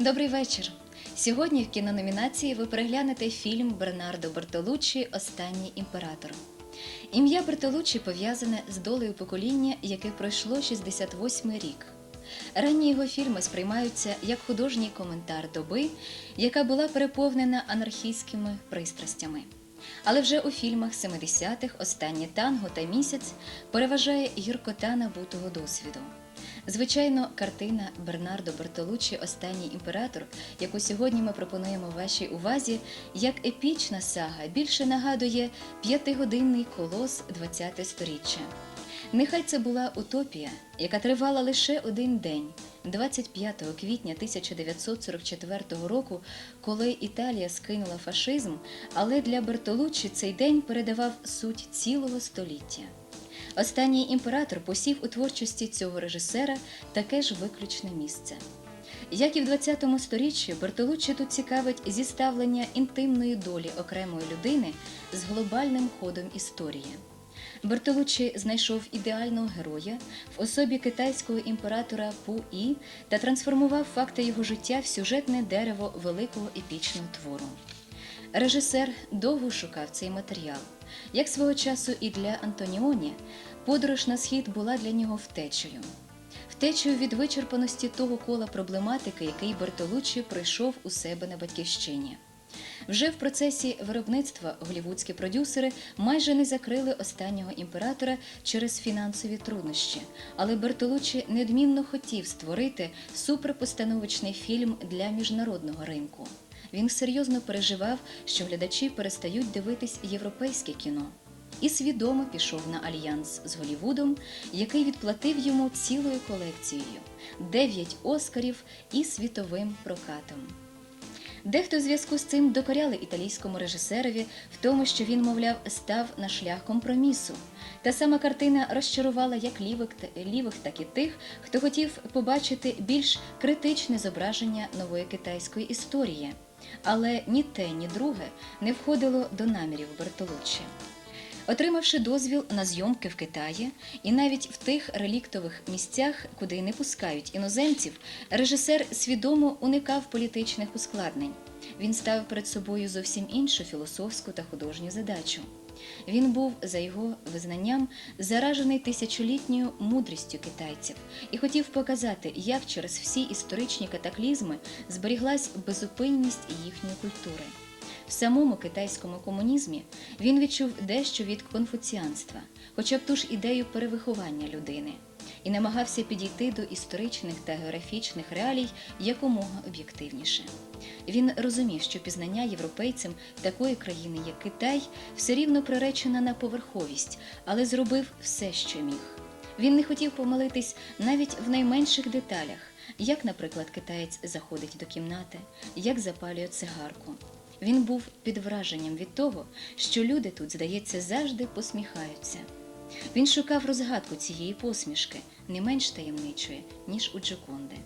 Добрий вечір. Сьогодні в кінономінації ви переглянете фільм Бернардо Бертолуччі Останній імператор. Ім'я Бертолуччі пов'язане з долею покоління, яке пройшло 68-й рік. Ранні його фільми сприймаються як художній коментар доби, яка була переповнена анархістськими пристрастями. Але вже у фільмах 70-х останнє танго та місяць переважає гіркота набутого досвіду. Звичайно, картина Бернардо Бертолуччі Останній імператор, яку сьогодні ми пропонуємо вашій увазі, як епічна сага, більше нагадує п'ятигодинний колос ХХ століття. Нехай це була утопія, яка тривала лише один день, 25 квітня 1944 року, коли Італія скинула фашизм, але для Бертолуччі цей день передавав суть цілого століття. Останній імператор посів у творчості цього режисера таке ж виключне місце. Як і в 20 сторіччі, Бертолуччі тут цікавить зіставлення інтимної долі окремої людини з глобальним ходом історії. Бертолуччі знайшов ідеального героя в особі китайського імператора Пу І та трансформував факти його життя в сюжетне дерево великого епічного твору. Режисер довго шукав цей матеріал. Як свого часу і для Антоніоні, подорож на схід була для нього втечею. Втечею від вичерпаності того кола проблематики, який Бертолуччі пройшов у себе на батьківщині. Вже в процесі виробництва голівудські продюсери майже не закрили останнього імператора через фінансові труднощі, але Бертолуччі недмінно хотів створити суперпостановочний фільм для міжнародного ринку. Він серйозно переживав, що глядачі перестають дивитись європейське кіно. І свідомо пішов на альянс з Голівудом, який відплатив йому цілою колекцією дев'ять оскарів і світовим прокатом. Дехто в зв'язку з цим докоряли італійському режисерові в тому, що він, мовляв, став на шлях компромісу. Та сама картина розчарувала як лівих, так і тих, хто хотів побачити більш критичне зображення нової китайської історії. Але ні те, ні друге не входило до намірів Бертолуччі. Отримавши дозвіл на зйомки в Китаї і навіть в тих реліктових місцях, куди не пускають іноземців, режисер свідомо уникав політичних ускладнень. Він ставив перед собою зовсім іншу філософську та художню задачу. Він був, за його визнанням, заражений тисячолітньою мудрістю китайців і хотів показати, як через всі історичні катаклізми зберіглась безупинність їхньої культури. В самому китайському комунізмі він відчув дещо від конфуціанства, хоча б ту ж ідею перевиховання людини, і намагався підійти до історичних та географічних реалій якомога об'єктивніше. Він розумів, що пізнання європейцям такої країни, як Китай, все рівно приречена на поверховість, але зробив все, що міг. Він не хотів помилитись навіть в найменших деталях, як, наприклад, китаєць заходить до кімнати, як запалює цигарку. Він був під враженням від того, що люди тут, здається, завжди посміхаються. Він шукав розгадку цієї посмішки, не менш таємничої, ніж у Джоконди.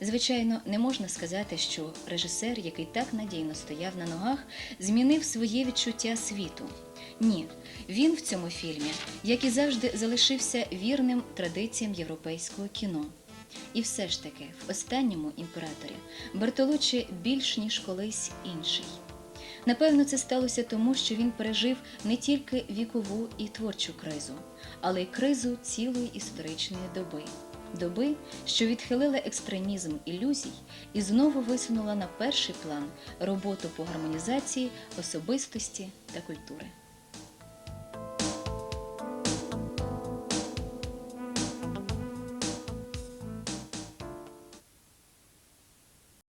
Звичайно, не можна сказати, що режисер, який так надійно стояв на ногах, змінив своє відчуття світу. Ні, він в цьому фільмі, як і завжди, залишився вірним традиціям європейського кіно. І все ж таки, в останньому імператорі Бертолуччі більш ніж колись інший. Напевно, це сталося тому, що він пережив не тільки вікову і творчу кризу, але й кризу цілої історичної доби. Доби, що відхилила екстремізм ілюзій і знову висунула на перший план роботу по гармонізації особистості та культури.